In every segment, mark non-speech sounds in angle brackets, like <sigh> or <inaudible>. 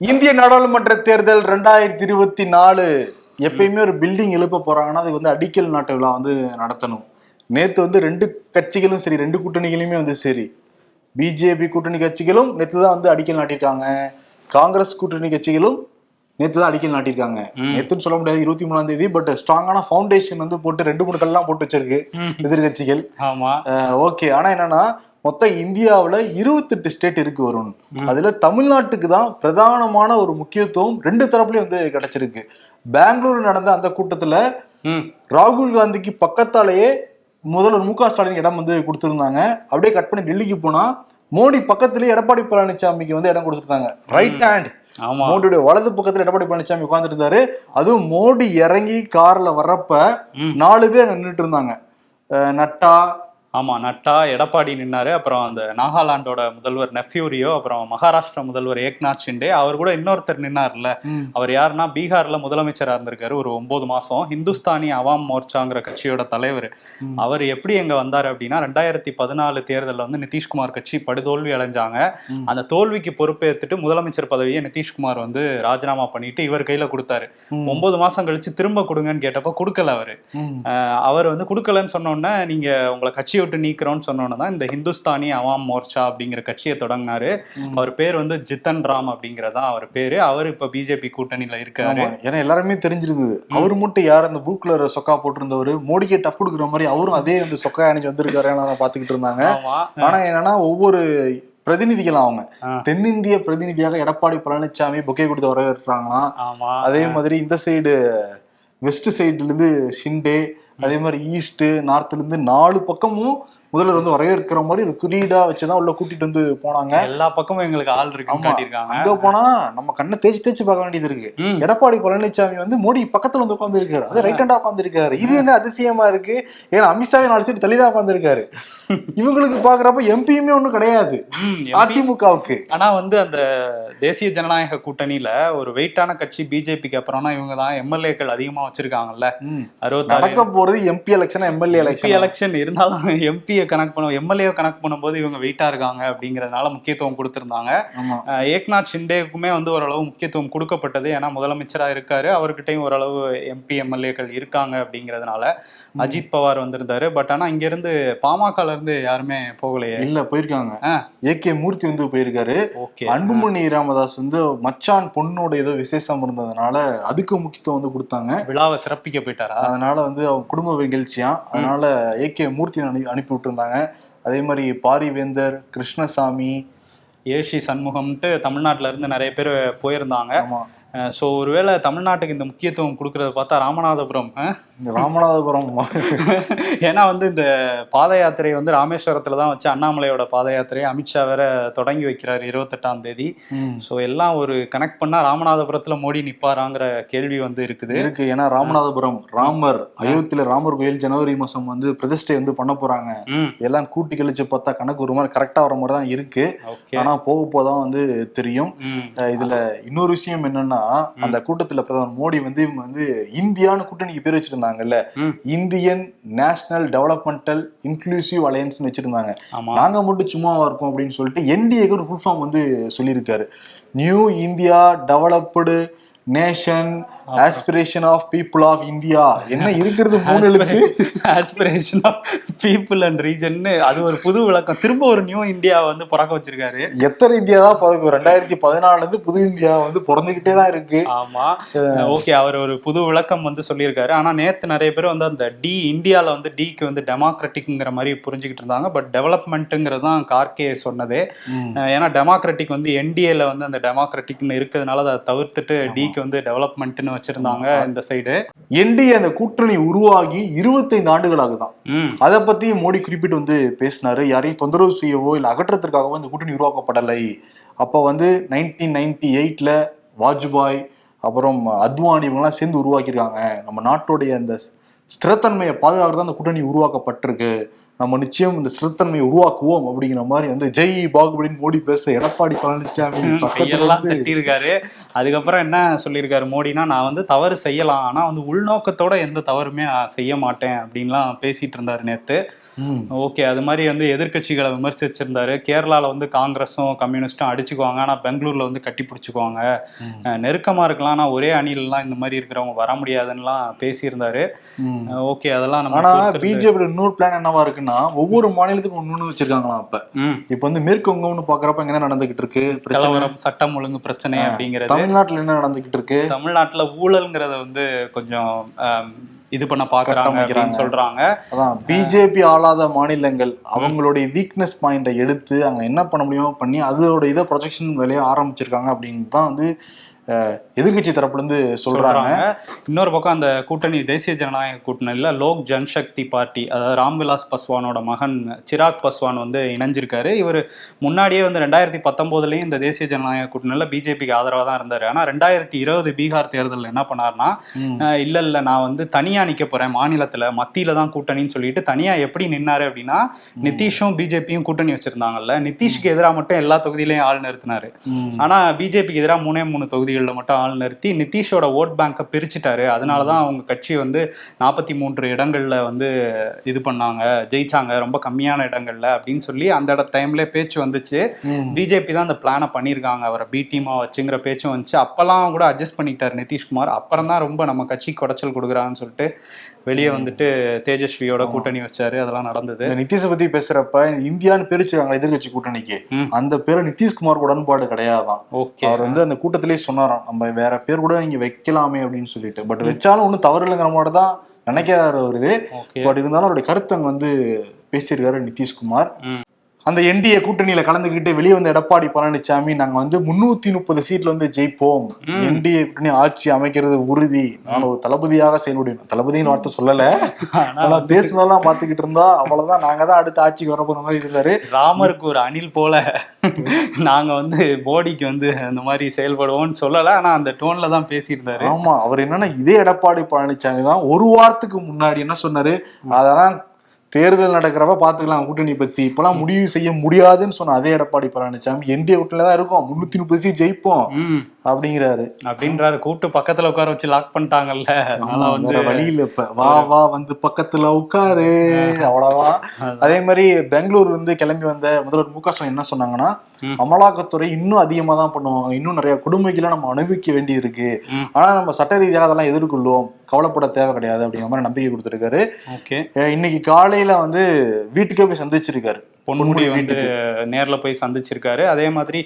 இந்திய நாடாளுமன்ற தேர்தல் ரெண்டாயிரத்தி இருபத்தி நாலு எப்பயுமே ஒரு பில்டிங் எழுப்ப போறாங்கன்னா அதுக்கு வந்து அடிக்கல் நாட்டு விழா வந்து நடத்தணும். நேத்து வந்து ரெண்டு கட்சிகளும் சரி ரெண்டு கூட்டணிகளுமே வந்து சரி. பிஜேபி கூட்டணி கட்சிகளும் நேத்து தான் வந்து அடிக்கல் நாட்டியிருக்காங்க. காங்கிரஸ் கூட்டணி கட்சிகளும் நேத்து தான் அடிக்கல் நாட்டியிருக்காங்க. ம். நேத்துன்னு சொல்ல முடியாது இருபத்தி மூணாம் தேதி பட் ஸ்ட்ராங்கான ஃபவுண்டேஷன் வந்து போட்டு ரெண்டு மூணு கல்லாம் போட்டு வச்சிருக்கு எதிர்கட்சிகள். ஆமா. ஓகே ஆனா என்னன்னா மொத்தம் இந்தியாவுல இருபத்தெட்டு ஸ்டேட் இருக்கு வரும் அதுல தமிழ்நாட்டுக்கு தான் பிரதானமான ஒரு முக்கியத்துவம் ரெண்டு தரப்புலயும் வந்து கிடைச்சிருக்கு. பெங்களூர் நடந்த அந்த கூட்டத்துல ராகுல் காந்திக்கு பக்கத்தாலேயே முதல்வர் மு க ஸ்டாலின் இடம் வந்து கொடுத்திருந்தாங்க. அப்படியே கட் பண்ணி டெல்லிக்கு போனா மோடி பக்கத்திலேயே எடப்பாடி பழனிசாமிக்கு வந்து இடம் கொடுத்துருந்தாங்க. ரைட் ஹேண்ட் ஆமா. மோடியுடைய வலது பக்கத்துல எடப்பாடி பழனிசாமி உட்கார்ந்துட்டு இருந்தாரு அதுவும் மோடி இறங்கி கார்ல வர்றப்ப. நாலு பேர் அங்க நின்றுட்டு இருந்தாங்க. நட்டா ஆமா நட்டா எடப்பாடி நின்னாரு அப்புறம் அந்த நாகாலாண்டோட முதல்வர் நெஃப்யூரியோ அப்புறம் மகாராஷ்டிரா முதல்வர் ஏக்நாத் ஷிண்டே அவர் கூட இன்னொருத்தர் நின்னார்ல. அவர் யாருன்னா பீகார்ல முதலமைச்சரா இருந்திருக்காரு ஒரு ஒன்பது மாசம் ஹிந்துஸ்தானி அவாம் மோர்ச்சாங்கிற கட்சியோட தலைவர். அவர் எப்படி எங்க வந்தாரு அப்படின்னா ரெண்டாயிரத்தி பதினாலு தேர்தல்ல வந்து நிதிஷ்குமார் கட்சி படுதோல்வி அடைஞ்சாங்க. அந்த தோல்விக்கு பொறுப்பேற்றுட்டு முதலமைச்சர் பதவியை நிதிஷ்குமார் வந்து ராஜினாமா பண்ணிட்டு இவர் கையில கொடுத்தாரு. ஒன்பது மாசம் கழிச்சு திரும்ப கொடுங்கன்னு கேட்டப்ப கொடுக்கல அவரு அவர் வந்து கொடுக்கலன்னு சொன்னோன்னே நீங்க உங்களை கட்சியை விட்டு நீக்கிறோம்னு சொன்னோன்னே தான் இந்த ஹிந்துஸ்தானி அவாம் மோர்ச்சா அப்படிங்கிற கட்சியை தொடங்கினாரு. அவர் பேர் வந்து ஜித்தன் ராம் அப்படிங்கறதான் அவர் பேரு. அவர் இப்ப பிஜேபி கூட்டணியில இருக்காரு. ஏன்னா எல்லாருமே தெரிஞ்சிருந்தது. அவர் மட்டும் யார்? அந்த ப்ளூ கலர் சொக்கா போட்டிருந்தவர். மோடிக்கே டஃப் கொடுக்குற மாதிரி அவரும் அதே வந்து சொக்கா அணிஞ்சு வந்திருக்காரு பாத்துக்கிட்டு இருந்தாங்க. ஆனா என்னன்னா ஒவ்வொரு பிரதிநிதிகள் அவங்க. தென்னிந்திய பிரதிநிதியாக எடப்பாடி பழனிசாமி பொக்கே கொடுத்து வரவேற்றாங்களாம். அதே மாதிரி இந்த சைடு வெஸ்ட் சைடுல இருந்து ஷிண்டே அதே மாதிரி ஈஸ்ட் நார்த்ல இருந்து நாலு பக்கமும் முதல்வர் வந்து வரவேற்கிற மாதிரி ஒரு குறியீடா வச்சுதான் உள்ள கூட்டிட்டு வந்து போனாங்க. எல்லா பக்கமும் எங்களுக்கு ஆள். காட்டியிருக்காங்க. அங்க போனா நம்ம கண்ணை தேய்ச்சி தேய்ச்சி பார்க்க வேண்டியது இருக்கு. எடப்பாடி பழனிசாமி வந்து மோடி பக்கத்துல வந்து உட்கார்ந்து இருக்காரு அது ரைட் ஹேண்டா உட்கார்ந்து இருக்காரு இது என்ன அதிசயமா இருக்கு? ஏன்னா அமித்ஷாவே நாலு சீட் தள்ளிதான் உட்கார்ந்து இருக்காரு <laughs> இவங்களுக்கு பாக்குறப்ப எம்பியுமே ஒண்ணும் கிடையாது. அதிமுகவுக்கு. ஆனா வந்து அந்த தேசிய ஜனநாயக கூட்டணியில ஒரு வெயிட்டான கட்சி பிஜேபிக்கு அப்புறம்னா இவங்க தான் எம்எல்ஏக்கள் அதிகமா வச்சிருக்காங்கல்ல. அறுபத்தாறு நடக்க போறது MP election MLA election election இருந்தாலும் எம்பியை கணக்கு பண்ண எம்எல்ஏ கணக்கு பண்ணும்போது இவங்க வெயிட்டா இருக்காங்க அப்படிங்கறதுனால முக்கியத்துவம் கொடுத்திருந்தாங்க. ஏக்நாத் ஷிண்டேக்குமே வந்து ஓரளவு முக்கியத்துவம் கொடுக்கப்பட்டது. ஏன்னா முதலமைச்சரா இருக்காரு. அவர்கிட்டயும் ஓரளவு எம்பி எம்எல்ஏக்கள் இருக்காங்க அப்படிங்கறதுனால அஜித் பவார் வந்திருந்தாரு. பட் ஆனா இங்க இருந்து பாமகல இருந்து யாருமே போகலையே. இல்ல போயிருக்காங்க. ஆ. ஏ கே மூர்த்தி வந்து போயிருக்காரு. ஓகே. அன்புமணி ராமதாஸ் வந்து மச்சான் பொண்ணோட ஏதோ விசேஷம் இருந்ததுனால அதுக்கு முக்கியத்துவம் வந்து கொடுத்தாங்க. விழாவை சிறப்பிக்க போயிட்டாரா? அதனால வந்து அவங்க குடும்ப நிகழ்ச்சியா? அதனால ஏ கே மூர்த்தி அனு அனுப்பி விட்டுருந்தாங்க அதே மாதிரி பாரிவேந்தர் கிருஷ்ணசாமி ஏஷி சண்முகம்ட்டு தமிழ்நாட்டில இருந்து நிறைய பேர் போயிருந்தாங்க. ஆமா. ஸோ ஒருவேளை தமிழ்நாட்டுக்கு இந்த முக்கியத்துவம் கொடுக்கறத பார்த்தா ராமநாதபுரம் ராமநாதபுரம். <laughs> ஏன்னா வந்து இந்த பாத யாத்திரை வந்து ராமேஸ்வரத்துல தான் வச்சு அண்ணாமலையோட பாத யாத்திரையை அமித்ஷா வேற தொடங்கி வைக்கிறாரு இருபத்தெட்டாம் தேதி. ஸோ எல்லாம் ஒரு கனெக்ட் பண்ணா ராமநாதபுரத்துல மோடி நிப்பாராங்கிற கேள்வி வந்து இருக்குது. இருக்கு. ஏன்னா ராமநாதபுரம் ராமர் அயோத்தியில ராமர் கோயில் ஜனவரி மாசம் வந்து பிரதிஷ்டை வந்து பண்ண போறாங்க. ம். எல்லாம் கூட்டி கழிச்சு பார்த்தா கணக்கு ஒரு மாதிரி கரெக்டா வர மாதிரி தான் இருக்கு. ஓகே ஆனா போக போதான் வந்து தெரியும். இதுல இன்னொரு விஷயம் என்னன்னா அந்த கூட்டத்துல பிரதமர் மோடி வந்து இவங்க வந்து இந்தியான்னு கூட்டணிக்கு பேர் வச்சிருந்தாங்கல்ல. Indian national developmental inclusive alliance வச்சிருந்தாங்க. நாங்க மட்டும் சும்மாவா இருப்போம் அப்படின்னு சொல்லிட்டு என்டிஏக்கு ஒரு ஃபுல் ஃபார்ம் வந்து சொல்லியிருக்காரு. New India developed nation aspiration of people of India என்ன இருக்கிறது மூணு எழுத்து aspiration of people and region அது ஒரு புது விளக்கம். திரும்ப ஒரு நியூ இந்தியா வந்து பிறக்க வச்சிருக்காரு. எத்தனை இந்தியா தான் பிறக்கும்? ரெண்டாயிரத்தி பதினாலுல இருந்து புது இந்தியா வந்து பிறந்துகிட்டே தான் இருக்கு. ஆமா. ஓகே அவர் ஒரு புது விளக்கம் வந்து சொல்லியிருக்காரு. ஆனா நேத்து நிறைய பேர் வந்து அந்த டி இந்தியால வந்து டிக்கு வந்து டெமோக்ராட்டிக்ங்கிற மாதிரி புரிஞ்சுக்கிட்டு இருந்தாங்க. பட் டெவலப்மெண்ட்டுங்கிறது தான் கார்கே சொன்னதே. ஏன்னா டெமோக்ராட்டிக் வந்து என்டிஏல வந்து அந்த டெமோக்ராட்டிக்னு இருக்கிறதுனால அதை தவிர்த்துட்டு டிக்கு வந்து டெவலப்மெண்ட்னு வச்சிருந்தாங்க இந்த சைடு என்டிஏ அந்த கூட்டணி உருவாகி இருபத்தைந்து ஆண்டுகள் ஆகுதான் அதை பத்தி மோடி குறிப்பிட்டு வந்து பேசினாரு. யாரையும் தொந்தரவு செய்யவோ இல்ல அகற்றத்திற்காகவோ இந்த கூட்டணி உருவாக்கப்படலை. அப்ப வந்து நைன்டீன் நைன்டி எயிட்ல வாஜ்பாய் அப்புறம் அத்வானி இவங்கெல்லாம் சேர்ந்து உருவாக்கியிருக்காங்க. நம்ம நாட்டுடைய அந்த ஸ்திரத்தன்மையை பாதுகாக்கிறது அந்த கூட்டணி உருவாக்கப்பட்டிருக்கு. நம்ம நிச்சயம் இந்த ஸ்திரத்தன்மையை உருவாக்குவோம் அப்படிங்கிற மாதிரி வந்து ஜெய் பாகுபலின்னு மோடி பேச எடப்பாடி பழனிசாமி கையெல்லாம் வந்து தட்டியிருக்காரு அதுக்கப்புறம் என்ன சொல்லியிருக்காரு மோடினா நான் வந்து தவறு செய்யலாம் ஆனா வந்து உள்நோக்கத்தோட எந்த தவறுமே செய்ய மாட்டேன் அப்படின்லாம் பேசிட்டு இருந்தாரு நேத்து ம். ஓகே அது மாதிரி வந்து எதிர்க்கட்சிகளை விமர்சிச்சிருந்தாரு. கேரளால வந்து காங்கிரஸும் கம்யூனிஸ்டும் அடிச்சுக்குவாங்க. ஆனா பெங்களூர்ல வந்து கட்டி பிடிச்சிக்குவாங்க. ம். அஹ் நெருக்கமா இருக்கலாம். ஆனா ஒரே அணிலலாம் இந்த மாதிரி இருக்கிறவங்க வர முடியாதுன்னுலாம் பேசியிருந்தாரு. ஓகே அதெல்லாம் நம்ம ஆனா பொறுத்திருந்து- பிஜேபி இன்னொரு பிளான் என்னவா இருக்குன்னா ஒவ்வொரு மாநிலத்துக்கும் ஒண்ணு வச்சிருக்காங்களாம் அப்ப. இப்ப வந்து மேற்கு வங்கம்னு பாக்குறப்ப என்ன நடந்துகிட்டு இருக்கு. பிரச்சனை. கலவரம் சட்டம் ஒழுங்கு பிரச்சனை அப்படிங்கிறது. தமிழ்நாட்டுல என்ன நடந்துகிட்டு இருக்கு? தமிழ்நாட்டுல ஊழல்ங்கிறத வந்து கொஞ்சம் இது பண்ண பாக்குறாங்க சொல்றாங்க. அதான் பிஜேபி ஆளாத மாநிலங்கள் அவங்களுடைய வீக்னஸ் பாயிண்ட எடுத்து அங்க என்ன பண்ண முடியுமோ பண்ணி அதோட இதை ப்ரொஜெக்ஷன் வேலையை ஆரம்பிச்சிருக்காங்க அப்படின்னு தான் வந்து அஹ், எதிர்க்கட்சி தரப்புல இருந்து சொல்றாங்க. இன்னொரு பக்கம் அந்த கூட்டணி தேசிய ஜனநாயக கூட்டணியில லோக் ஜன்சக்தி பார்ட்டி அதாவது ராம்விலாஸ் பஸ்வானோட மகன் சிராக் பஸ்வான் வந்து இணைஞ்சிருக்காரு. இவர் முன்னாடியே வந்து ரெண்டாயிரத்தி பத்தொன்பதுலயும் இந்த தேசிய ஜனநாயக கூட்டணியில பிஜேபிக்கு ஆதரவா தான் இருந்தாரு. ஆனா ரெண்டாயிரத்தி இருபது பீகார் தேர்தலில் என்ன. அஹ் இல்ல இல்ல நான் வந்து தனியா நிக்க போறேன் மாநிலத்துல மத்தியில தான் கூட்டணின்னு சொல்லிட்டு தனியா எப்படி நின்னாரு அப்படின்னா நிதிஷும் பிஜேபியும் கூட்டணி வச்சிருந்தாங்கல்ல. நிதிஷ்க்கு எதிராக மட்டும் எல்லா தொகுதியிலையும் ஆள் நிறுத்தினாரு. ம். ஆனா பிஜேபிக்கு எதிராக மூணே மூணு தொகுதிகளில் மட்டும் ஆள் நிறுத்தி நிதிஷோட ஓட் பேங்கை பிரிச்சுட்டாரு. அதனாலதான் அவங்க கட்சி வந்து நாற்பத்தி மூன்று இடங்கள்ல வந்து இது பண்ணாங்க. ஜெயிச்சாங்க. ரொம்ப கம்மியான இடங்கள்ல அப்படின்னு சொல்லி அந்த டைம்ல பேச்சு வந்துச்சு. பிஜேபி தான் அந்த பிளானை பண்ணியிருக்காங்க அவரை பி டீமா வச்சுங்கிற பேச்சும் வந்துச்சு. அப்பெல்லாம் கூட அட்ஜஸ்ட் பண்ணிக்கிட்டாரு நிதிஷ்குமார். அப்புறம் தான் ரொம்ப நம்ம கட்சிக்கு குடைச்சல் கொடுக்குறான்னு சொல்லிட்டு வெளியே வந்துட்டு தேஜஸ்வியோட கூட்டணி வச்சாரு. அதெல்லாம் நடந்தது. நிதிஷை பத்தி பேசுறப்ப இந்தியான்னு பிரிச்சுறாங்க எதிர்க்கட்சி கூட்டணிக்கு. அந்த பேரு நிதிஷ்குமார் உடன்பாடு கிடையாதான். அவர் வந்து அந்த கூட்டத்திலேயே சொன்னாராம் நம்ம வேற பேர் கூட நீங்க வைக்கலாமே அப்படின்னு சொல்லிட்டு. பட் வச்சாலும் ஒன்றும் தவறு இல்லைங்கிற மாதிரி தான் நினைக்கிறாரு அவரு. பட் இருந்தாலும் அவருடைய கருத்தை வந்து பேசியிருக்காரு நிதிஷ்குமார். அந்த என்டிஏ கூட்டணியில கலந்துக்கிட்டு வெளியே வந்த எடப்பாடி பழனிசாமி நாங்க வந்து முன்னூத்தி முப்பது சீட்ல வந்து ஜெயிப்போம். என்டிஏ கூட்டணி ஆட்சி அமைக்கிறது உறுதி. நான் ஒரு தளபதியாக செயல்படுவேன் தளபதின்னு வார்த்தை சொல்லல. ஆனா பேசுனதெல்லாம் பாத்துக்கிட்டு இருந்தா அவ்வளவுதான். நாங்க தான் அடுத்த ஆட்சிக்கு வர போற மாதிரி இருந்தாரு. ராமருக்கு ஒரு அணில் போல. நாங்க வந்து மோடிக்கு வந்து அந்த மாதிரி செயல்படுவோம்னு சொல்லல. ஆனா அந்த டோன்ல தான் பேசியிருந்தாரு. ஆமா அவர் என்னன்னா இதே எடப்பாடி பழனிசாமி தான் ஒரு வாரத்துக்கு முன்னாடி என்ன சொன்னாரு? அதெல்லாம் தேர்தல் நடக்கிறப்ப பார்த்துக்கலாம் கூட்டணி பத்தி. இப்பெல்லாம் முடிவு செய்ய முடியாதுன்னு சொன்ன அதே எடப்பாடி பழனிசாமி என்டிஏ கூட்டணில தான் இருக்கும். முன்னூத்தி முப்பது சீட் ஜெயிப்போம். அப்படிங்கிறாரு. அப்படின்றாரு. கூட்டு பக்கத்துல உட்கார வச்சு லாக் பண்ணிட்டாங்கல்ல. வந்து வேற வழி இல்ல இப்ப. வா வா வந்து பக்கத்துல உட்காரு. அவ்வளவா அதே மாதிரி பெங்களூர் வந்து கிளம்பி வந்த முதல்வர் மு என்ன சொன்னாங்கன்னா. அமலாக்கத்துறை இன்னும் அதிகமா தான் பண்ணுவாங்க. இன்னும் நிறைய கொடுமைகளை நம்ம அனுபவிக்க வேண்டி இருக்கு. ஆனா நம்ம சட்ட ரீதியாக அதெல்லாம் எதிர்கொள்ளுவோம். கவலைப்பட தேவை கிடையாது. அப்படிங்கிற மாதிரி நம்பிக்கை கொடுத்திருக்காரு. இன்னைக்கு காலையில வந்து வீட்டுக்கே போய் சந்திச்சிருக்காரு. பொன்முடி வந்து நேர்ல போய் சந்திச்சிருக்காரு. அதே மாதிரி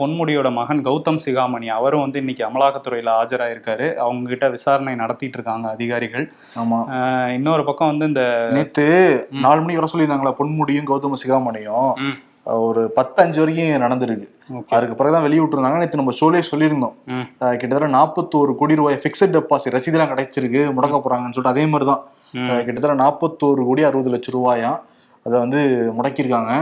பொன்முடியோட மகன் கௌதம் சிகாமணி. அவரும் வந்து இன்னைக்கு அமலாக்கத்துறையில ஆஜராயிருக்காரு. அவங்க கிட்ட விசாரணை நடத்திட்டு இருக்காங்க அதிகாரிகள். ஆமா. இன்னொரு பக்கம் வந்து இந்த நேத்து நாலு மணிக்கு வர சொல்லியிருந்தாங்களா பொன்முடியும் கௌதம சிகாமணியும். ஒரு பத்து அஞ்சு வரைக்கும் நடந்திருக்கு. அதுக்கு பிறகுதான் வெளியே விட்டுருந்தாங்க நேற்று நம்ம ஷோலே சொல்லியிருந்தோம். கிட்டத்தட்ட நாற்பத்தோரு கோடி ரூபாய் ஃபிக்ஸட் டெபாசிட் ரசீதெல்லாம் கிடைச்சிருக்கு முடக்க போறாங்கன்னு சொல்லிட்டு அதே மாதிரி தான். கிட்டத்தட்ட நாற்பத்தோரு கோடி அறுபது லட்சம் ரூபாயாம் அதை வந்து முடக்கியிருக்காங்க.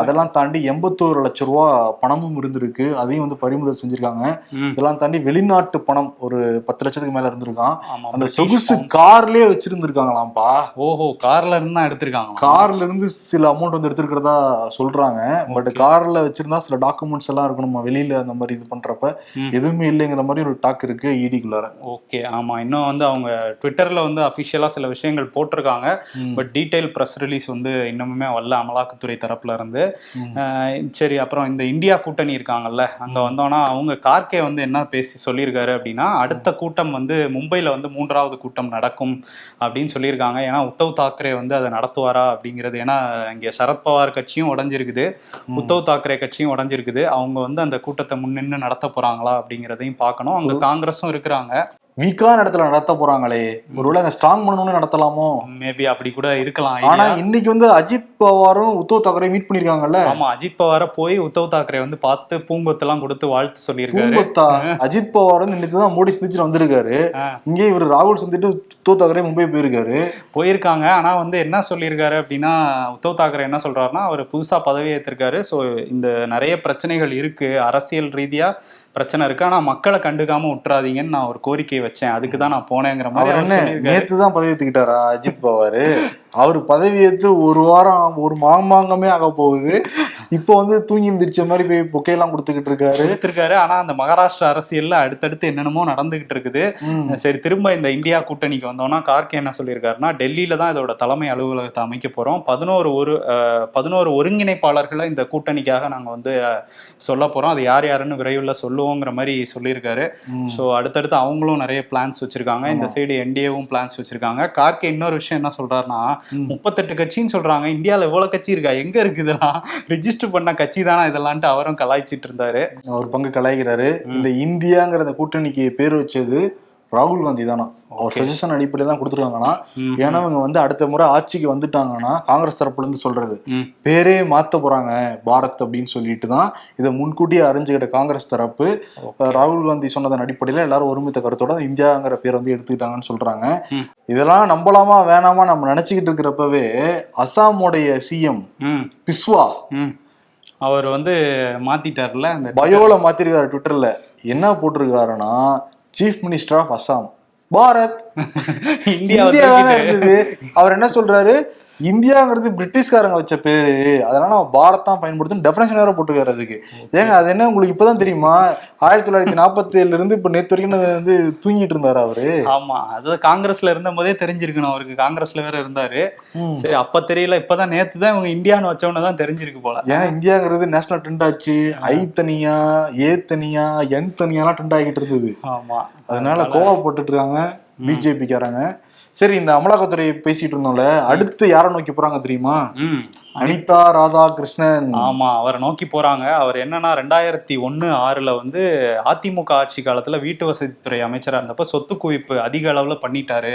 அதெல்லாம் தாண்டி எண்பத்தோரு லட்சம் ரூபா பணமும் இருந்திருக்கு. அதையும் வந்து பறிமுதல் செஞ்சிருக்காங்க. இதெல்லாம் தாண்டி வெளிநாட்டு பணம் ஒரு பத்து லட்சத்துக்கு மேல இருந்திருக்கான். அந்த சொகுசு. கார்லயே வச்சிருந்திருக்காங்களாம்ப்பா. ஓஹோ கார்ல இருந்து தான் எடுத்திருக்காங்க கார்ல இருந்து சில அமௌண்ட் வந்து எடுத்திருக்கிறதா சொல்றாங்க. பட் கார்ல வச்சிருந்தா சில டாக்குமெண்ட்ஸ் எல்லாம் இருக்கணுமா? வெளியில அந்த மாதிரி இது பண்றப்ப. எதுவுமே இல்லைங்கிற மாதிரி ஒரு டாக் இருக்கு E இடிக்குள்ளார ஓகே ஆமா. இன்னும் வந்து அவங்க ட்விட்டர்ல வந்து அஃபிஷியலா சில விஷயங்கள் போட்டிருக்காங்க. பட் டீடைல் ப்ரெஸ் ரிலீஸ் வந்து இன்னமுமே வரல அமலாக்கத்துறை தரப்புல இருந்து. சரி அப்புறம் இந்த இந்தியா கூட்டணி இருக்காங்கல்ல அங்க வந்தோம்னா அவங்க கார்கே வந்து என்ன பேசி சொல்லியிருக்காரு அப்படின்னா அடுத்த கூட்டம் வந்து மும்பைல வந்து மூன்றாவது கூட்டம் நடக்கும் அப்படின்னு சொல்லியிருக்காங்க. ஏன்னா உத்தவ் தாக்கரே வந்து அதை நடத்துவாரா அப்படிங்கிறது ஏன்னா இங்க சரத்பவார் கட்சியும் உடஞ்சிருக்குது உத்தவ் தாக்கரே கட்சியும் உடஞ்சிருக்குது. அவங்க வந்து அந்த கூட்டத்தை முன்னின்று நடத்த போறாங்களா அப்படிங்கிறதையும் பார்க்கணும். அங்க காங்கிரஸும் இருக்கிறாங்க. வீக்கான இடத்துல நடத்த போறாங்களே. ஒருவேளை அங்க ஸ்ட்ராங் பண்ணணும்னு நடத்தலாமோ? மேபி அப்படி கூட இருக்கலாம் ஆனா. இன்னைக்கு வந்து அஜித் பவாரும் உத்தவ் தாக்கரே மீட் பண்ணிருக்காங்கல்ல? ஆமா அஜித் பவார போய் உத்தவ் தாக்கரே வந்து பார்த்து பூங்கொத்தெல்லாம் கொடுத்து வாழ்த்து சொல்லியிருக்காரு. பூங்கொத்தா? அஜித் பவார் வந்து இன்னைக்கு தான் மோடி சந்திச்சுட்டு வந்திருக்காரு. இங்கே இவர் ராகுல் சந்திட்டு உத்தவ் தாக்கரே மும்பை போயிருக்காரு. போயிருக்காங்க. ஆனா வந்து என்ன சொல்லியிருக்காரு அப்படின்னா உத்தவ் தாக்கரே என்ன சொல்றாருன்னா அவர் புதுசா பதவி ஏற்றிருக்காரு ஸோ இந்த நிறைய பிரச்சனைகள் இருக்கு. அரசியல் ரீதியா பிரச்சனை இருக்கு. ஆனா மக்களை கண்டுக்காம விட்டுறாதீங்கன்னு நான் ஒரு கோரிக்கை வச்சேன். அதுக்கு தான் நான் போனேங்கிற மாதிரி நேத்து தான் பதவி ஏத்துக்கிட்டாரா? அஜித் பவார்? <laughs> அவர் பதவி ஏத்து ஒரு வாரம் ஒரு மாமாங்கமே ஆக போகுது. இப்போ வந்து தூங்கி எந்திரிச்ச மாதிரி போய் பொக்கையெல்லாம் கொடுத்துக்கிட்டு இருக்காரு. எடுத்திருக்காரு ஆனா அந்த மகாராஷ்டிரா அரசியல்ல அடுத்தடுத்து என்னென்னமோ நடந்துகிட்டு இருக்குது. சரி திரும்ப இந்த இந்தியா கூட்டணிக்கு வந்தோம்னா கார்கே என்ன சொல்லியிருக்காருன்னா டெல்லியில தான் இதோட தலைமை அலுவலகத்தை அமைக்க போறோம். பதினோரு ஒரு பதினோரு ஒருங்கிணைப்பாளர்களை இந்த கூட்டணிக்காக நாங்க வந்து சொல்ல போறோம். அது யார் யாருன்னு விரைவில் சொல்லுவோங்கிற மாதிரி சொல்லியிருக்காரு. ஸோ அடுத்தடுத்து அவங்களும் நிறைய பிளான்ஸ் வச்சிருக்காங்க. இந்த சைடு என்டிஏவும் பிளான்ஸ் வச்சிருக்காங்க. கார்கே இன்னொரு விஷயம் என்ன சொல்றாருன்னா. முப்பத்தெட்டு கட்சின்னு சொல்றாங்க. இந்தியாவில் எவ்வளவு கட்சி இருக்கா? எங்க இருக்கு இதெல்லாம்? ரிஜிஸ்டர் பண்ண கட்சி தானா இதெல்லாம்ட்டு அவரும் கலாய்ச்சிட்டு இருந்தாரு. ஒரு பங்கு கலாய்கிறாரு இந்த இந்தியாங்கிற கூட்டணிக்கு பேர் வச்சது ராகுல் காந்தி தானா அவர் சஜஷன் அடிப்படையில் தான் கொடுத்துருக்காங்கன்னா. ஏன்னா இவங்க வந்து அடுத்த முறை ஆட்சிக்கு வந்துட்டாங்கன்னா காங்கிரஸ் தரப்புல இருந்து சொல்றது. பேரே மாத்த போறாங்க பாரத் அப்படின்னு சொல்லிட்டு தான் இதை முன்கூட்டியே அறிஞ்சுக்கிட்ட காங்கிரஸ் தரப்பு. ராகுல் காந்தி சொன்னதன் அடிப்படையில எல்லாரும் ஒருமித்த கருத்தோட இந்தியாங்கிற பேர் வந்து எடுத்துக்கிட்டாங்கன்னு சொல்றாங்க. இதெல்லாம் நம்பலாமா வேணாமா நம்ம நினைச்சுக்கிட்டு இருக்கிறப்பவே அசாமோடைய சிஎம் பிஸ்வா அவர் வந்து மாத்திட்டார்ல பயோல மாத்திருக்காரு ட்விட்டர்ல என்ன போட்டிருக்காருன்னா chief minister of Assam Bharat. <laughs> India இருந்தது. அவர் என்ன சொல்றாரு? இந்தியாங்கிறது பிரிட்டிஷ்காரங்க வச்ச பேரு. அதனால நம்ம பாரத் தான் பயன்படுத்தும். டெஃபினேஷன் வேற போட்டுக்காரு அதுக்கு. ஏங்க அது என்ன உங்களுக்கு இப்பதான் தெரியுமா? ஆயிரத்தி தொள்ளாயிரத்தி நாற்பத்தி ஏழுல இருந்து இப்ப நேத்து வரைக்கும் வந்து தூங்கிட்டு இருந்தாரு அவரு? ஆமா. அது காங்கிரஸ்ல இருந்த போதே தெரிஞ்சிருக்கணும். அவருக்கு காங்கிரஸ்ல வேற இருந்தாரு. சரி அப்ப தெரியல. இப்பதான் நேத்து தான் இவங்க இந்தியான்னு வச்சவன தான் தெரிஞ்சிருக்கு போல. ஏன்னா இந்தியாங்கிறது நேஷனல் ட்ரெண்ட் ஆச்சு. ஐ தனியா ஏ தனியா என் தனியாலாம் ட்ரெண்ட் ஆகிட்டு இருந்தது. ஆமா. அதனால கோவப்பட்டுட்டு இருக்காங்க. பிஜேபிக்காரங்க. சரி இந்த அமலாக்கத்துறை பேசிட்டு இருந்தோம்ல அடுத்து யாரை நோக்கி போறாங்க தெரியுமா? அனிதா ராதாகிருஷ்ணன். ஆமா அவரை நோக்கி போறாங்க. அவர் என்னன்னா ரெண்டாயிரத்தி ஒண்ணு ஆறுல வந்து அதிமுக ஆட்சி காலத்துல வீட்டு வசதித்துறை அமைச்சரா இருந்தப்ப சொத்து குவிப்பு அதிக அளவுல பண்ணிட்டாரு.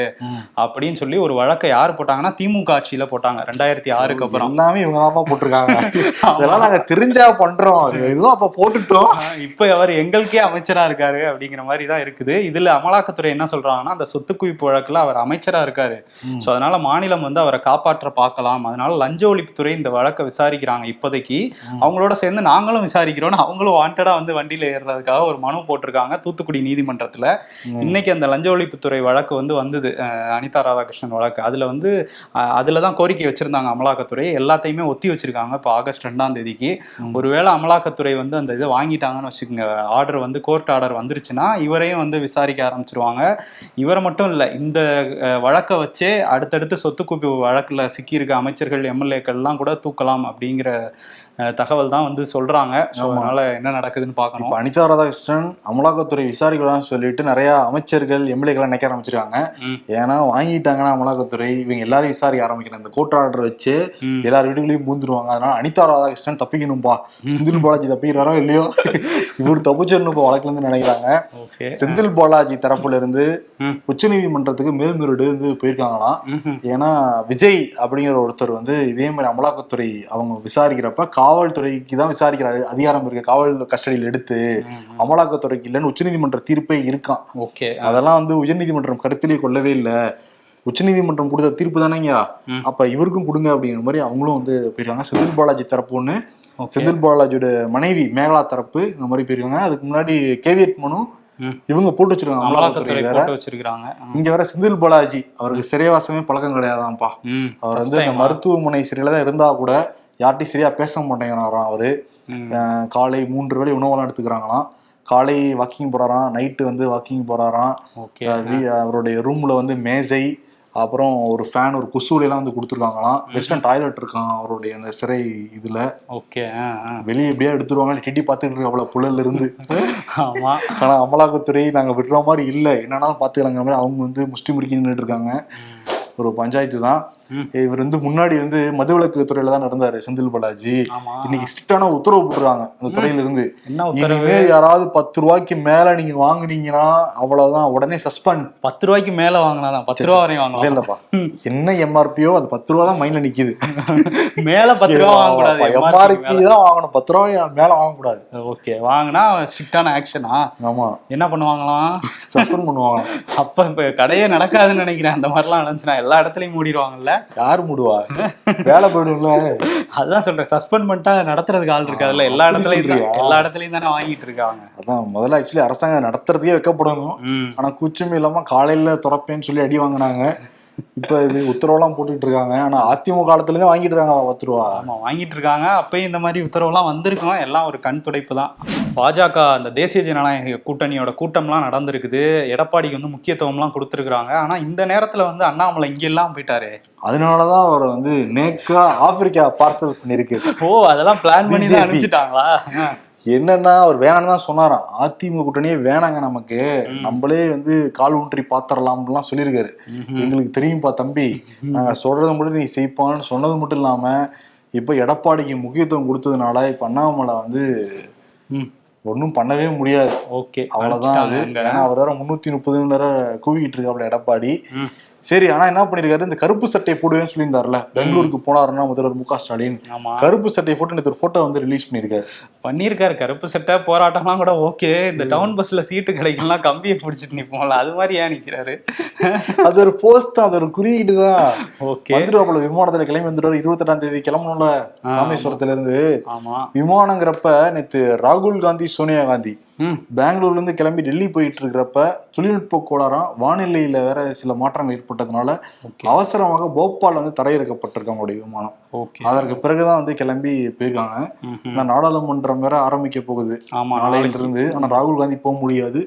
அப்படின்னு சொல்லி ஒரு வழக்கை யார் போட்டாங்கன்னா திமுக ஆட்சியில போட்டாங்க ரெண்டாயிரத்தி ஆறுக்கு அப்புறம். எல்லாமே இவங்க தான் போட்டிருக்காங்க. <laughs> இதெல்லாம் நாங்க தெரிஞ்சா பண்றோம். எதுவும் அப்ப போட்டுட்டோம். இப்ப அவர் எங்களுக்கே அமைச்சரா இருக்காரு அப்படிங்கிற மாதிரி தான் இருக்குது. இதுல அமலாக்கத்துறை என்ன சொல்றாங்கன்னா அந்த சொத்து குவிப்பு வழக்குல அவர் அமைச்சரா இருக்காரு. சோ அதனால மாநிலம் வந்து அவரை காப்பாற்ற பார்க்கலாம். அதனால லஞ்ச ஒழிப்புத்துறை இந்த வழக்கை விசாரிக்கிறாங்க இப்போதைக்கு. அவங்களோட சேர்ந்து நாங்களும் விசாரிக்கிறோம்னு அவங்களும் வாண்டடா வந்து வண்டியில ஏறுறதுக்காக ஒரு மனு போட்டிருக்காங்க தூத்துக்குடி நீதிமன்றத்துல. இன்னைக்கு அந்த லஞ்ச ஒழிப்புத்துறை வழக்கு வந்து வந்தது அனிதா ராதாகிருஷ்ணன் வழக்கு. அதுல வந்து அதுல தான் கோரிக்கை வச்சிருந்தாங்க அமலாக்கத்துறை. எல்லாத்தையுமே ஒத்தி வச்சிருக்காங்க இப்போ ஆகஸ்ட் ரெண்டாம் தேதிக்கு. ஒருவேளை அமலாக்கத்துறை வந்து அந்த இதை வாங்கிட்டாங்கன்னு வச்சுக்கோங்க ஆர்டர் வந்து கோர்ட் ஆர்டர் வந்துருச்சுன்னா இவரையும் வந்து விசாரிக்க ஆரம்பிச்சிருவாங்க. இவரை மட்டும் இல்லை இந்த வழக்கை வச்சே அடுத்தடுத்து சொத்து குவிப்பு வழக்குல சிக்கியிருக்க அமைச்சர்கள் எம்எல்ஏக்கள்லாம் கூட தூக்கலாம் அப்படிங்கிற தகவல் தான் வந்து சொல்றாங்க. அதனால என்ன நடக்குதுன்னு பார்க்கணும். அனிதா ராதாகிருஷ்ணன் அமலாக்கத்துறை விசாரிக்கலாம்னு சொல்லிட்டு நிறைய அமைச்சர்கள் எம்எல்ஏக்கள் நினைக்க ஆரம்பிச்சிருக்காங்க. ஏன்னா வாங்கிட்டாங்கன்னா அமலாக்கத்துறை இவங்க எல்லாரையும் விசாரிக்க ஆரம்பிக்கணும். இந்த கோர்ட் ஆர்டர் வச்சு. எல்லார் வீடுகளையும் பூந்துருவாங்க. அதனால அனிதா ராதாகிருஷ்ணன் தப்பிக்கணும்பா. செந்தில் பாலாஜி தப்பிக்கிறாரோ இல்லையோ? இவர் தப்பிச்சிடணும் இப்போ வழக்குல இருந்து நினைக்கிறாங்க. செந்தில் பாலாஜி தரப்புல இருந்து ம். உச்சநீதிமன்றத்துக்கு மேல்முறையீடு வந்து போயிருக்காங்களாம். ஏன்னா விஜய் அப்படிங்கிற ஒருத்தர் வந்து இதே மாதிரி அமலாக்கத்துறை அவங்க விசாரிக்கிறப்ப காவல்துறைக்கு தான் விசாரிக்கிற அதிகாரம் இருக்கு. காவல் கஸ்டடியில் எடுத்து. அமலாக்கத்துறைக்கு இல்லைன்னு உச்சநீதிமன்ற தீர்ப்பே இருக்கான். ஓகே. அதெல்லாம் வந்து உயர்நீதிமன்றம் கருத்திலே கொள்ளவே இல்லை. உச்சநீதிமன்றம் கொடுத்த தீர்ப்பு தானேங்க. அப்ப இவருக்கும் கொடுங்க அப்படிங்கிற மாதிரி அவங்களும் வந்து போயிருக்காங்க. செந்தில் பாலாஜி தரப்பு செந்தில் பாலாஜியோட மனைவி மேகலா தரப்பு இந்த மாதிரி போயிருக்காங்க. அதுக்கு முன்னாடி கேவியட் மனு. இவங்க போட்டு வச்சிருக்காங்க. அமலாக்கத்துறை வேற. வச்சிருக்காங்க இங்க வேற செந்தில் பாலாஜி. அவருக்கு சிறைவாசமே பழக்கம் கிடையாதான்ப்பா அவர் வந்து? மருத்துவமனை சிறையில தான் இருந்தா கூட யார்ட்டையும் சரியா பேச மாட்டேங்கிறாராம் அவரு. காலை மூன்று வேளை உணவெல்லாம் எடுத்துக்கிறாங்களாம். காலை வாக்கிங் போறாராம் நைட்டு வந்து வாக்கிங் போறாராம். அவருடைய ரூம்ல வந்து மேஜை அப்புறம் ஒரு ஃபேன் ஒரு கொசுவலையெல்லாம் வந்து கொடுத்துருக்காங்களாம். வெஸ்டர்ன் டாய்லெட் இருக்கான் அவருடைய அந்த சிறை இதுல. ஓகே. வெளியே எப்படியா எடுத்துருவாங்க டிட்டி பார்த்துட்டு இருக்கு அவ்வளவு புழல்ல இருந்து. ஆமா. ஆனா அமலாக்கத்துறை நாங்க விடுற மாதிரி இல்ல. என்னன்னாலும் பாத்துக்கலாங்கிற மாதிரி அவங்க வந்து முஸ்டி முறுக்கி நின்றுட்டு இருக்காங்க. ஒரு பஞ்சாயத்து தான். இவர் வந்து முன்னாடி வந்து மதுவிலக்கு துறையில தான் நடந்தாரு செந்தில் பாலாஜி. இன்னைக்கு ஸ்ட்ரிக்டான உத்தரவு போட்டுருக்காங்க அந்த துறையில இருந்து இனிமேல் யாராவது பத்து ரூபாய்க்கு மேல நீங்க வாங்குனீங்கன்னா அவ்வளவுதான் உடனே சஸ்பெண்ட். பத்து ரூபாய்க்கு மேல வாங்கலாம் பத்து ரூபா வரையும் வாங்கலாம். இல்லப்பா. என்ன எம்ஆர்பியோ அது பத்து ரூபா தான் மைண்ட்ல நிக்குது. <laughs> மேல பத்து ரூபா வாங்கக்கூடாது எம்ஆர்பி தான் வாங்கணும் பத்து ரூபாய் மேல வாங்கக்கூடாது. ஓகே வாங்கினா ஸ்ட்ரிக்டான ஆக்ஷனா ஆமா. என்ன பண்ணுவாங்களாம் சஸ்பெண்ட் பண்ணுவாங்க. அப்ப இப்ப கடையே நடக்காதுன்னு நினைக்கிறேன் அந்த மாதிரிலாம் நடந்துச்சுன்னா எல்லா இடத்துலயும் மூடிடுவாங்கல்ல? யார் மூடுவா? வேலை போயிடும்ல. அதுதான் சொல்றேன் சஸ்பெண்ட் பண்ணிட்டா நடத்துறதுக்கு ஆள் இருக்காதுல்ல எல்லா இடத்துலயும்? எல்லா இடத்துலயும் தானே வாங்கிட்டு இருக்காங்க. அதான் முதல்ல ஆக்சுவலி அரசாங்கம் நடத்துறதுக்கே வைக்கப்படணும். ஆனா கூச்சமே இல்லாம காலையில துறப்பேன்னு சொல்லி அடி வாங்குனாங்க. இப்ப இது உத்தரவெல்லாம் போட்டுட்டு இருக்காங்க. ஆனா அதிமுக காலத்துல இருந்து வாங்கிட்டு இருக்காங்க பத்து ரூபா. ஆமா வாங்கிட்டு இருக்காங்க. அப்பயும் இந்த மாதிரி உத்தரவுலாம் வந்திருக்கும். எல்லாம் ஒரு கண் துடைப்பு தான். பாஜக அந்த தேசிய ஜனநாயக கூட்டணியோட கூட்டம்லாம் நடந்திருக்குது. எடப்பாடிக்கு வந்து முக்கியத்துவம்லாம் கொடுத்துருக்குறாங்க. ஆனா இந்த நேரத்துல வந்து அண்ணாமலை இங்கெல்லாம் போயிட்டாரு. அதனாலதான் அவர் வந்து நேக்கா ஆப்பிரிக்கா பார்சல் பண்ணிருக்கு ஓ அதெல்லாம் பிளான் பண்ணி தான். அனுப்பிச்சிட்டாங்களா? என்னன்னா அவர் வேணாம்னு தான் சொன்னாராம் அதிமுக கூட்டணியே வேணாங்க நமக்கு. நம்மளே வந்து கால் ஊன்றி பாத்திரலாம்லாம் சொல்லியிருக்காரு. எங்களுக்கு தெரியும்பா தம்பி. நாங்க சொல்றதை மட்டும் நீ செய்ப்பான்னு சொன்னது மட்டும் இல்லாம இப்ப எடப்பாடிக்கு முக்கியத்துவம் கொடுத்ததுனால இப்ப அண்ணாமலை வந்து. ஒன்றும் பண்ணவே முடியாது ஓகே அவ்வளவுதான் அது. ஏன்னா அவர் வேற முன்னூத்தி முப்பதுன்னு வேற கூவிக்கிட்டு இருக்காப்ல எடப்பாடி. சரி ஆனா என்ன பண்ணிருக்காரு? இந்த கருப்பு சட்டை போடுவேன்னு சொல்லியிருந்தாருல. பெங்களூருக்கு போனாருன்னா முதல்வர் மு க ஸ்டாலின். கருப்பு சட்டை போட்டு நேற்று ஒரு போட்டோ வந்து ரிலீஸ் பண்ணிருக்காரு பண்ணியிருக்காரு. கருப்பு சட்டை போராட்டம்லாம் கூட ஓகே இந்த டவுன் பஸ்ல சீட்டு கிடைக்கலாம் கம்பியை பிடிச்சிட்டு நிப்போம்ல. அது மாதிரி ஏன் நிக்கிறாரு? அது ஒரு போஸ்ட் தான் அது ஒரு குறியீடு தான். ஓகே வந்துருவாப்புல விமானத்துல கிளம்பி வந்துடுவாரு. இருபத்தெட்டாம் தேதி கிளம்பணும்ல ராமேஸ்வரத்துல இருந்து ஆமா. விமானங்கிறப்ப நேத்து ராகுல் காந்தி சோனியா காந்தி. ம். பெங்களூர்ல இருந்து கிளம்பி டெல்லி போயிட்டு இருக்கிறப்ப தொழில்நுட்ப கோளாறாம் வானிலையில வேற சில மாற்றங்கள் ஏற்பட்டதுனால அவசரமாக போபால் வந்து தரையிறக்கப்பட்டிருக்கு அவங்களுடைய விமானம். அதற்கு பிறகுதான் வந்து கிளம்பி போயிருக்காங்க. நாடாளுமன்றம் வேற ஆரம்பிக்க போகுது. ஆமா நாளையில இருந்து ஆனா ராகுல் காந்தி போக முடியாது.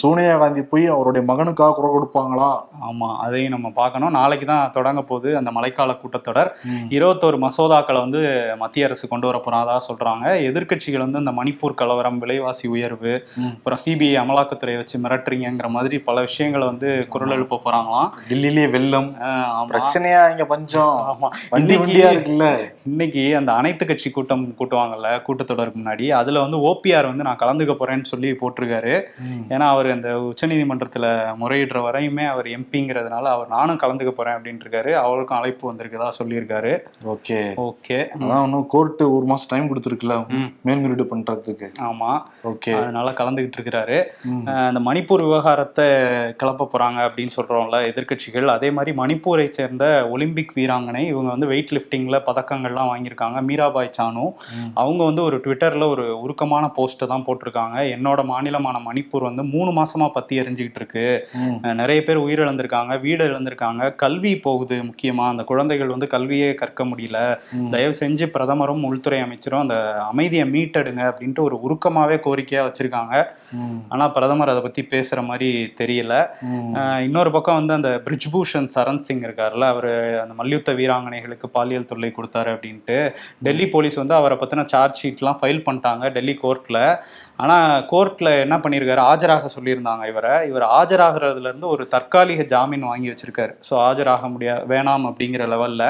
சோனியா காந்தி போய் அவருடைய மகனுக்காக குரல் கொடுப்பாங்களா? ஆமா அதையும் நம்ம பார்க்கணும். நாளைக்கு தான் தொடங்க போகுது அந்த மழைக்கால கூட்டத்தொடர். இருபத்தோரு மசோதாக்களை வந்து மத்திய அரசு கொண்டு வர போறதா சொல்றாங்க. எதிர்க்கட்சிகள் வந்து இந்த மணிப்பூர் கலவரம் விலைவாசி உயர்வு. அப்புறம் சிபிஐ அமலாக்கத்துறை வச்சு மிரட்டுறீங்கிற மாதிரி பல விஷயங்களை வந்து குரல் எழுப்ப போறாங்களாம். டெல்லியிலேயே வெள்ளம் பிரச்சனையா இங்க பஞ்சம். ஆமா. வண்டி வண்டியா இருக்குல்ல இன்னைக்கு அந்த அனைத்து கட்சி கூட்டம் கூட்டுவாங்கல்ல கூட்டத்தொடருக்கு முன்னாடி அதுல வந்து ஓபிஆர் வந்து நான் கலந்துக்க போறேன்னு சொல்லி போட்டிருக்காரு. ஏன்னா அவர் அந்த உச்சநீதிமன்றத்துல முறையிடுற வரையுமே அவர் எம்பிங்கிறதுனால அவர் நானும் கலந்துக்க போறேன் அப்படின்ட்டு இருக்காரு அவருக்கும் அழைப்பு வந்திருக்குதா சொல்லியிருக்காரு. ஓகே. ஓகே. அதான் இன்னும் கோர்ட்டு ஒரு மாசம் டைம் கொடுத்துருக்குல்ல. மேல்முறையீடு பண்றதுக்கு. ஆமா. ஓகே. அதனால கலந்துகிட்டு இருக்கிறாரு அந்த மணிப்பூர் விவகாரத்தை கிளப்ப போறாங்க அப்படின்னு சொல்றோம்ல எதிர்க்கட்சிகள். அதே மாதிரி மணிப்பூரை சேர்ந்த ஒலிம்பிக் வீராங்கனை இவங்க வந்து வெயிட் லிஃப்டிங்ல பதக்கங்கள்லாம் வாங்கியிருக்காங்க. மீராபாய் சானு. அவங்க வந்து ஒரு ட்விட்டர்ல ஒரு உருக்கமான போஸ்ட்டை தான் போட்டிருக்காங்க. என்னோட மாநிலமான மணிப்பூர் வந்து மூணு மாசமா பத்தி எரிஞ்சுக்கிட்டு இருக்கு. நிறைய பேர் உயிரிழந்திருக்காங்க வீடு இழந்திருக்காங்க. கல்வி போகுது முக்கியமா. அந்த குழந்தைகள் வந்து கல்வியே கற்க முடியல. தயவு செஞ்சு பிரதமரும் உள்துறை அமைச்சரும் அந்த அமைதியை மீட்டெடுங்க அப்படின்ட்டு ஒரு உருக்கமாவே கோரிக்கையா வச்சிருக்காங்க. ஆனா பிரதமர் அதை பத்தி பேசுற மாதிரி தெரியல. இன்னொரு பக்கம் வந்து அந்த பிரிஜ்பூஷன் சரண் சிங் இருக்கார்ல அவர் அந்த மல்யுத்த வீராங்கனைகளுக்கு பாலியல் தொல்லை கொடுத்தாரு அப்படின்ட்டு டெல்லி போலீஸ் வந்து அவரை பத்தின சார்ஜ் ஷீட்லாம் ஃபைல் பண்ணிட்டாங்க டெல்லி கோர்ட்ல ஆனா கோர்ட்ல என்ன பண்ணியிருக்காரு ஆஜராக சொல்லியிருந்தாங்க இவரை. இவர் ஆஜராகிறதுல இருந்து ஒரு தற்காலிக ஜாமீன் வாங்கி வச்சிருக்காரு. ஸோ ஆஜராக முடியா வேணாம் அப்படிங்கிற லெவல்ல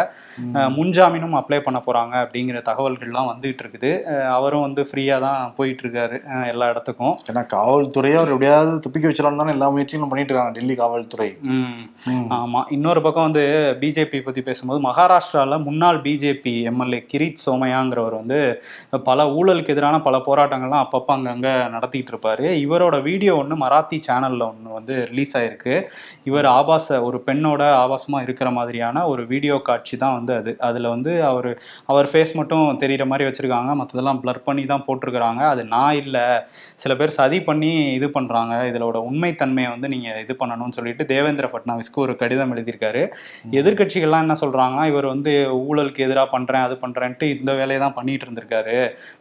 முன்ஜாமீனும் அப்ளை பண்ண போறாங்க அப்படிங்கிற தகவல்கள்லாம் வந்துகிட்டு இருக்குது. அவரும் வந்து ஃப்ரீயா தான் போயிட்டு இருக்காரு அஹ் எல்லா இடத்துக்கும். ஏன்னா காவல்துறையை அவர் எப்படியாவது தப்பிக்க வச்சிடலாம் தானே எல்லா முயற்சிகளும் பண்ணிட்டு இருக்காங்க டெல்லி காவல்துறை. ம். ம். ஆமா. இன்னொரு பக்கம் வந்து பிஜேபி பத்தி பேசும்போது மகாராஷ்டிரால முன்னாள் பிஜேபி எம்எல்ஏ கிரீத் சோமையாங்கிறவர் வந்து பல ஊழலுக்கு எதிரான பல போராட்டங்கள்லாம் அப்பப்போ அங்கங்க நடத்திட்டு இருப்பாரு. இவரோட வீடியோ ஒன்று மராத்தி சேனல்ல ஒன்று வந்து ரிலீஸ் ஆயிருக்கு. இவர் ஆபாச ஒரு பெண்ணோட ஆபாசமா இருக்கிற மாதிரியான ஒரு வீடியோ காட்சி தான் வந்து அது. அதுல வந்து அவர் அவர் ஃபேஸ் மட்டும் தெரியிற மாதிரி வச்சிருக்காங்க. மற்றதெல்லாம் பிளர் பண்ணி தான் போட்டிருக்கிறாங்க. அது நான் இல்லை. சில பேர் சதி பண்ணி இது பண்றாங்க. இதோட உண்மைத்தன்மையை வந்து நீங்க இது பண்ணணும்னு சொல்லிட்டு தேவேந்திர ஃபட்னாவிஸ்க்கு ஒரு கடிதம் எழுதியிருக்காரு. எதிர்க்கட்சிகள்லாம் என்ன சொல்றாங்கன்னா இவர் வந்து ஊழலுக்கு எதிராக பண்றேன் அது பண்றேன்ட்டு இந்த வேலையை தான் பண்ணிட்டு இருந்திருக்காரு.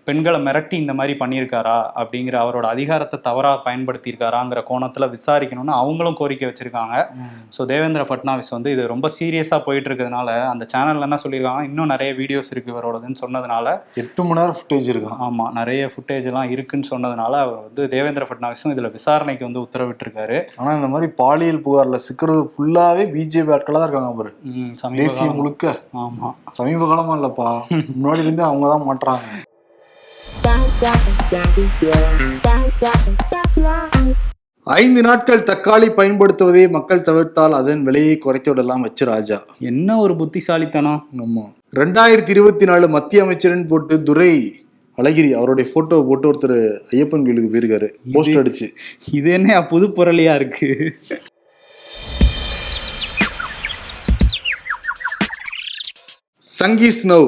பெண்களை மிரட்டி இந்த மாதிரி பண்ணியிருக்காரா? அப்படிங்கிற அவரோட அதிகாரத்தை தவறா பயன்படுத்தியிருக்காராங்கிற கோணத்துல விசாரிக்கணும்னு அவங்களும் கோரிக்கை வச்சிருக்காங்க. ஸோ தேவேந்திர ஃபட்னாவிஸ் வந்து இது ரொம்ப சீரியஸாக போயிட்டு இருக்கிறதுனால அந்த சேனல்ல என்ன சொல்லியிருக்காங்க இன்னும் நிறைய வீடியோஸ் இருக்கு இவரோடதுன்னு சொன்னதுனால. எட்டு மணி நேரம் ஃபுட்டேஜ் இருக்கான் ஆமா நிறைய ஃபுட்டேஜ் எல்லாம் இருக்குன்னு சொன்னதுனால அவர் வந்து தேவேந்திர ஃபட்னாவிஸும் இதுல விசாரணைக்கு வந்து உத்தரவிட்டிருக்காரு. ஆனா இந்த மாதிரி பாலியல் புகார்ல சிக்கிறது ஃபுல்லாவே பிஜேபி ஆட்களா தான் இருக்காங்க தேசியம் காலமா. முழுக்க. ஆமா. சமீப காலமா இல்லப்பா முன்னாடி இருந்து அவங்க தான் மாட்டுறாங்க. ஐந்து நாட்கள் தக்காளி பயன்படுத்துவதை மக்கள் தவிர்த்தால் அதன் விலையை குறைத்து விடலாம் வச்சு ராஜா. என்ன ஒரு புத்திசாலித்தனம். ஆமா. ரெண்டாயிரத்தி இருபத்தி நாலு மத்திய அமைச்சரின் போட்டு துரை அழகிரி அவருடைய போட்டோ போட்டு ஒருத்தர் ஐயப்பன் கோயிலுக்கு போயிருக்காரு. போஸ்ட் அடிச்சு. இது என்ன புது புரளியா இருக்கு? சங்கீஸ் நவ்.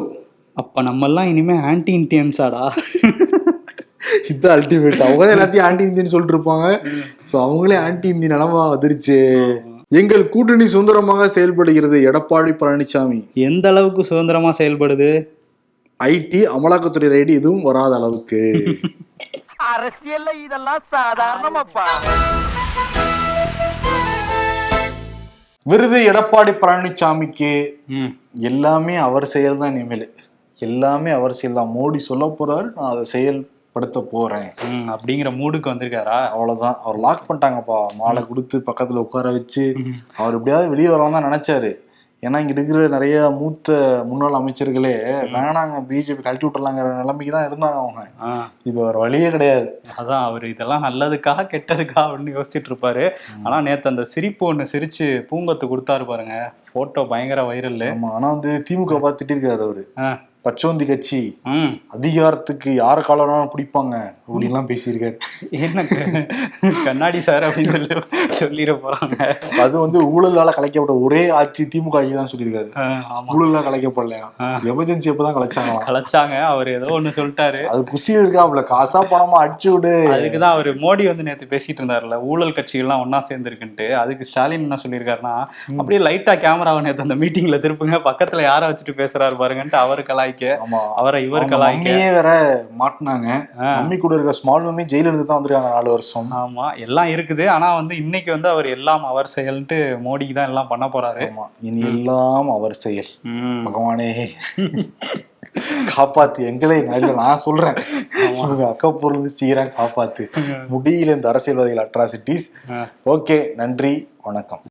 அப்ப நம்ம எல்லாம் இனிமே ஆன்டி இண்டியன்ஸாடா இதுதான் அல்டிமேட் அவங்க தான் எல்லாத்தையும் ஆன்டி இந்தியன் சொல்லிட்டு இருப்பாங்க இப்போ அவங்களே ஆன்டி இந்தியன் நிலமா வந்துருச்சு எங்கள் கூட்டணி சுதந்திரமாக செயல்படுகிறது எடப்பாடி பழனிசாமி எந்த அளவுக்கு சுதந்திரமா செயல்படுது? ஐடி அமலாக்கத்துறை ரைடு எதுவும் வராத அளவுக்கு. <laughs> அரசியல்ல இதெல்லாம் சாதாரணமாப்பா. விருது எடப்பாடி பழனிசாமிக்கு எல்லாமே அவர் செயல் தான் இனிமேல். எல்லாமே அவர் செயல் தான் மோடி சொல்ல போறாரு நான் அதை செயல்படுத்த போறேன். அப்படிங்கிற மூடுக்கு வந்திருக்காரா? அவ்வளவுதான். அவர் லாக் பண்ணிட்டாங்கப்பா. மாலை கொடுத்து பக்கத்துல உட்கார வச்சு அவர் எப்படியாவது வெளியே வரலாம் தான் நினைச்சாரு. ஏன்னா இங்க இருக்கிற நிறைய மூத்த முன்னாள் அமைச்சர்களே வேணாங்க பிஜேபி கழட்டி விட்டுலாங்கிற நிலைமைக்கு தான் இருந்தாங்க அவங்க. இப்போ வேற வழியே கிடையாது. அதான் அவர் இதெல்லாம் நல்லதுக்கா கெட்டதுக்கா அப்படின்னு யோசிச்சுட்டு இருப்பாரு. ஆனா நேத்து அந்த சிரிப்பு ஒண்ணு சிரிச்சு பூங்கொத்து கொடுத்தாரு பாருங்க. போட்டோ பயங்கர வைரல் ஆனா வந்து திமுக பார்த்து திட்டிருக்காரு அவரு. பச்சோந்தி கட்சி அதிகாரத்துக்கு யார காலம் பிடிப்பாங்க? அப்படின்லாம் பேசியிருக்காரு. என்ன கண்ணாடி சார் அப்படின்னு சொல்லி சொல்லிட போறாங்க. அது வந்து ஊழலால கலைக்கப்பட்ட ஒரே ஆட்சி திமுக ஆட்சி தான் சொல்லியிருக்காரு. ஊழலால கலைக்கப்படலையா. எமர்ஜென்சி அப்பதான் கலைச்சாங்களாம். கலைச்சாங்க. அவர் ஏதோ ஒண்ணு சொல்லிட்டாரு. அது குசியில் இருக்காப்ல காசா பணமா அடிச்சு விடு. அதுக்குதான் அவர் மோடி வந்து நேத்து பேசிட்டு இருந்தாருல ஊழல் கட்சிகள்லாம் ஒண்ணா சேர்ந்துருக்குன்ட்டு. அதுக்கு ஸ்டாலின் என்ன சொல்லியிருக்காருன்னா அப்படியே லைட்டா கேமராவை நேத்து அந்த மீட்டிங்ல திருப்புங்க. பக்கத்துல யாரை வச்சுட்டு பேசுறாரு பாருங்கன்ட்டு அவர் கலாய்க்க அவரை இவர் கலாய்க்க. வேற மாட்டினாங்க. மம்மி கூட இருக்க ஸ்மால் மம்மி ஜெயில இருந்து தான் வந்திருக்காங்க நாலு வருஷம். ஆமா எல்லாம் இருக்குது. ஆனா வந்து இன்னைக்கு வந்து அவர் எல்லாம் அவர் செயல்ன்ட்டு மோடிக்கு தான் எல்லாம் பண்ண போறாரு. ஆமா இனி எல்லாம் அவர் செயல். பகவானே. <laughs> காப்பாத்து எங்களே. இல்ல நான் சொல்றேன். இவங்க அக்கா பொருள் சீக்கிரம் காப்பாத்து. முடியல இந்த அரசியல்வாதிகள் அட்ராசிட்டிஸ். ஓகே நன்றி வணக்கம்.